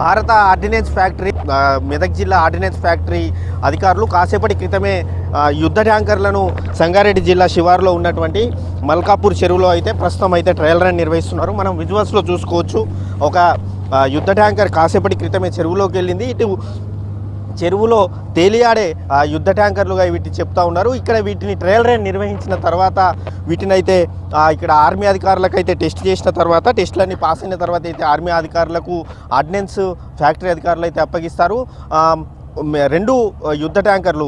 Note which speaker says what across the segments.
Speaker 1: భారత ordnance factory Medak జిల్లా ordnance factory అధికారులు కాసేపటి క్రితమే యుద్ధ ట్యాంకర్లను సంగారెడ్డి జిల్లా శివారులో ఉన్నటువంటి మల్కాపూర్ చెరువులో అయితే ప్రస్తుతం అయితే ట్రయల్ రన్ నిర్వహిస్తున్నారు. మనం విజువల్స్లో చూసుకోవచ్చు. ఒక యుద్ధ ట్యాంకర్ కాసేపటి క్రితమే చెరువులోకి వెళ్ళింది. ఇటు చెరువులో తేలియాడే యుద్ధ ట్యాంకర్లుగా వీటిని చెప్తా ఉన్నారు. ఇక్కడ వీటిని ట్రయల్ రైడ్ నిర్వహించిన తర్వాత వీటిని అయితే ఇక్కడ ఆర్మీ అధికారులకు అయితే టెస్ట్ చేసిన తర్వాత టెస్టులన్నీ పాస్ అయిన తర్వాత అయితే ఆర్మీ అధికారులకు ఆర్డినెన్స్ ఫ్యాక్టరీ అధికారులు అయితే అప్పగిస్తారు రెండు యుద్ధ ట్యాంకర్లు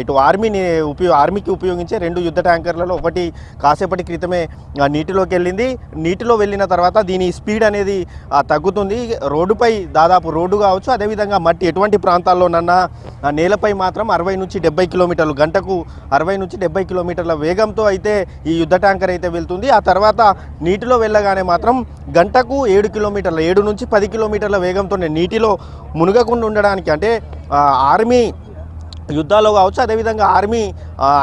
Speaker 1: ఇటు ఆర్మీని ఉపయో ఆర్మీకి ఉపయోగించే రెండు యుద్ధ ట్యాంకర్లలో ఒకటి కాసేపటి క్రితమే ఆ, నీటిలోకి వెళ్ళింది. నీటిలో వెళ్ళిన తర్వాత దీని స్పీడ్ అనేది తగ్గుతుంది. రోడ్డుపై దాదాపు రోడ్డు కావచ్చు అదేవిధంగా మట్టి ఎటువంటి ప్రాంతాల్లోనన్నా నేలపై మాత్రం అరవై నుంచి డెబ్బై కిలోమీటర్లు గంటకు అరవై నుంచి డెబ్బై కిలోమీటర్ల వేగంతో అయితే ఈ యుద్ధ ట్యాంకర్ అయితే వెళ్తుంది. ఆ తర్వాత నీటిలో వెళ్ళగానే మాత్రం గంటకు ఏడు కిలోమీటర్ల ఏడు నుంచి పది కిలోమీటర్ల వేగంతోనే నీటిలో మునగకుండా ఉండడానికి అంటే ఆర్మీ యుద్ధాలు కావచ్చు అదేవిధంగా ఆర్మీ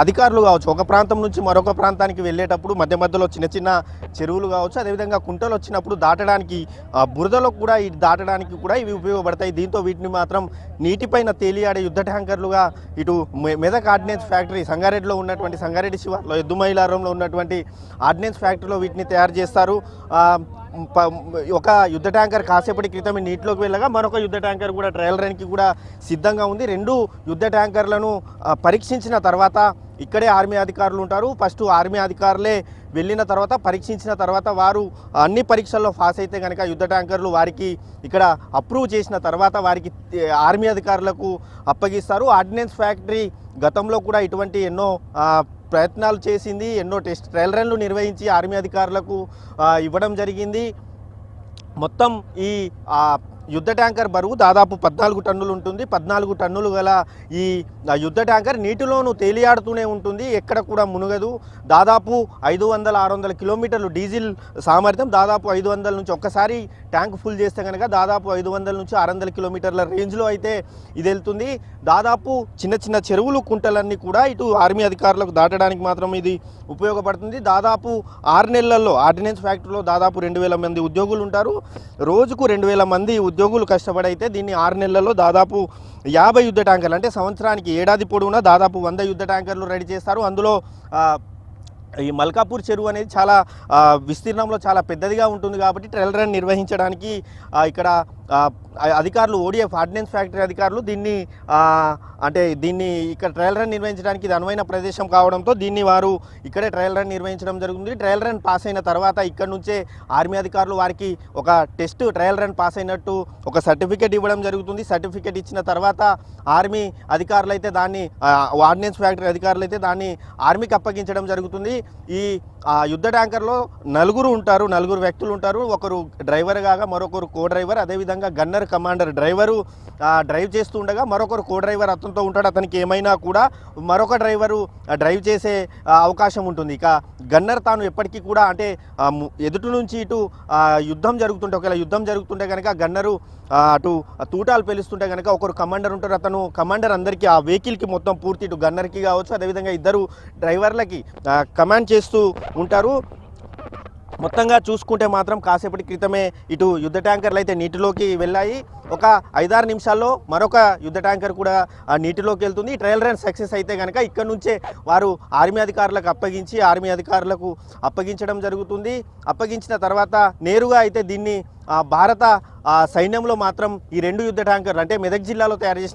Speaker 1: అధికారులు కావచ్చు ఒక ప్రాంతం నుంచి మరొక ప్రాంతానికి వెళ్ళేటప్పుడు మధ్య మధ్యలో చిన్న చిన్న చెరువులు కావచ్చు అదేవిధంగా కుంటలు వచ్చినప్పుడు దాటడానికి బురదలో కూడా ఇది దాటడానికి కూడా ఇవి ఉపయోగపడతాయి. దీంతో వీటిని మాత్రం నీటిపైన తేలియాడే యుద్ధ ట్యాంకర్లుగా ఇటు మెదక్ ఆర్డినెన్స్ ఫ్యాక్టరీ సంగారెడ్డిలో ఉన్నటువంటి సంగారెడ్డి శివార్లో ఎద్దుమైలారంలో ఉన్నటువంటి ఆర్డినెన్స్ ఫ్యాక్టరీలో వీటిని తయారు చేస్తారు. ఒక యుద్ధ ట్యాంకర్ కాసేపటి క్రితం నీటిలోకి వెళ్ళగా మరొక యుద్ధ ట్యాంకర్ కూడా ట్రయల్ రన్కి కూడా సిద్ధంగా ఉంది. రెండు యుద్ధ ట్యాంకర్లను పరీక్షించిన తర్వాత ఇక్కడే ఆర్మీ అధికారులు ఉంటారు. ఫస్ట్ ఆర్మీ అధికారులే వెళ్ళిన తర్వాత పరీక్షించిన తర్వాత వారు అన్ని పరీక్షల్లో పాస్ అయితే కనుక యుద్ధ ట్యాంకర్లు వారికి ఇక్కడ అప్రూవ్ చేసిన తర్వాత వారికి ఆర్మీ అధికారులకు అప్పగిస్తారు. ఆర్డినెన్స్ ఫ్యాక్టరీ గతంలో కూడా ఇటువంటి ఎన్నో ప్రయత్నాలు చేసింది ఎన్నో టెస్ట్ ట్రయల్ రన్లు నిర్వహించి ఆర్మీ అధికారులకు ఇవ్వడం జరిగింది. మొత్తం ఈ యుద్ధ ట్యాంకర్ బరువు దాదాపు పద్నాలుగు టన్నులు ఉంటుంది. పద్నాలుగు టన్నులు గల ఈ యుద్ధ ట్యాంకర్ నీటిలోనూ తేలియాడుతూనే ఉంటుంది. ఎక్కడ కూడా మునగదు. దాదాపు ఐదు వందల ఆరు వందల కిలోమీటర్లు డీజిల్ సామర్థ్యం. దాదాపు ఐదు వందల నుంచి ఒక్కసారి ట్యాంక్ ఫుల్ చేస్తే కనుక దాదాపు ఐదు వందల నుంచి ఆరు వందల కిలోమీటర్ల రేంజ్లో అయితే ఇది వెళ్తుంది. దాదాపు చిన్న చిన్న చెరువులు కుంటలన్నీ కూడా ఇటు ఆర్మీ అధికారులకు దాటడానికి మాత్రం ఇది ఉపయోగపడుతుంది. దాదాపు ఆరు నెలల్లో ఆర్డినెన్స్ ఫ్యాక్టరీలో దాదాపు రెండు వేల మంది ఉద్యోగులు ఉంటారు. రోజుకు రెండు వేల మంది ఉద్యోగులు కష్టపడి అయితే దీన్ని ఆరు నెలల్లో దాదాపు యాభై యుద్ధ ట్యాంకర్లు అంటే సంవత్సరానికి ఏడాది పొడవునా దాదాపు వంద యుద్ధ ట్యాంకర్లు రెడీ చేస్తారు. అందులో ఈ మల్కాపూర్ చెరువు అనేది చాలా విస్తీర్ణంలో చాలా పెద్దదిగా ఉంటుంది కాబట్టి ట్రయల్ రన్ నిర్వహించడానికి ఇక్కడ అధికారులు ఓడిఎఫ్ ఆర్డినెన్స్ ఫ్యాక్టరీ అధికారులు దీన్ని అంటే దీన్ని ఇక్కడ ట్రయల్ రన్ నిర్వహించడానికి ఇది అనువైన ప్రదేశం కావడంతో దీన్ని వారు ఇక్కడే ట్రయల్ రన్ నిర్వహించడం జరుగుతుంది. ట్రయల్ రన్ పాస్ అయిన తర్వాత ఇక్కడ నుంచే ఆర్మీ అధికారులు వారికి ఒక టెస్ట్ ట్రయల్ రన్ పాస్ అయినట్టు ఒక సర్టిఫికేట్ ఇవ్వడం జరుగుతుంది. సర్టిఫికేట్ ఇచ్చిన తర్వాత ఆర్మీ అధికారులు అయితే దాన్ని ఆర్డినెన్స్ ఫ్యాక్టరీ అధికారులు అయితే దాన్ని ఆర్మీకి అప్పగించడం జరుగుతుంది. ఈ ఆ, యుద్ధ ట్యాంకర్లో నలుగురు ఉంటారు నలుగురు వ్యక్తులు ఉంటారు. ఒకరు డ్రైవర్ కాగా మరొకరు కో డ్రైవర్ అదేవిధంగా గన్నర్ కమాండర్ డ్రైవరు డ్రైవ్ చేస్తూ ఉండగా మరొకరు కో డ్రైవర్ అతనితో ఉంటాడు. అతనికి ఏమైనా కూడా మరొక డ్రైవరు డ్రైవ్ చేసే అవకాశం ఉంటుంది. ఇక గన్నర్ తాను ఎప్పటికీ కూడా అంటే ఎదుటి నుంచి ఇటు యుద్ధం జరుగుతుంటే ఒకవేళ యుద్ధం జరుగుతుంటే కనుక గన్నరు అటు తూటాలు పెలుస్తుంటే కనుక ఒకరు కమాండర్ ఉంటారు. అతను కమాండర్ అందరికీ ఆ వెహికల్కి మొత్తం పూర్తి ఇటు గన్నర్కి కావచ్చు. అదేవిధంగా ఇద్దరు డ్రైవర్లకి కమాండ్ చేస్తూ ఉంటారు. మొత్తంగా చూసుకుంటే మాత్రం కాసేపటి క్రితమే ఇటు యుద్ధ ట్యాంకర్లు అయితే నీటిలోకి వెళ్ళాయి. ఒక ఐదారు నిమిషాల్లో మరొక యుద్ధ ట్యాంకర్ కూడా నీటిలోకి వెళ్తుంది. ట్రయల్ రన్ సక్సెస్ అయితే కనుక ఇక్కడ నుంచే వారు ఆర్మీ అధికారులకు అప్పగించి ఆర్మీ అధికారులకు అప్పగించడం జరుగుతుంది. అప్పగించిన తర్వాత నేరుగా అయితే దీన్ని భారత ఆ, సైన్యంలో మాత్రం ఈ రెండు యుద్ధ ట్యాంకర్లు అంటే మెదక్ జిల్లాలో తయారు చేసిన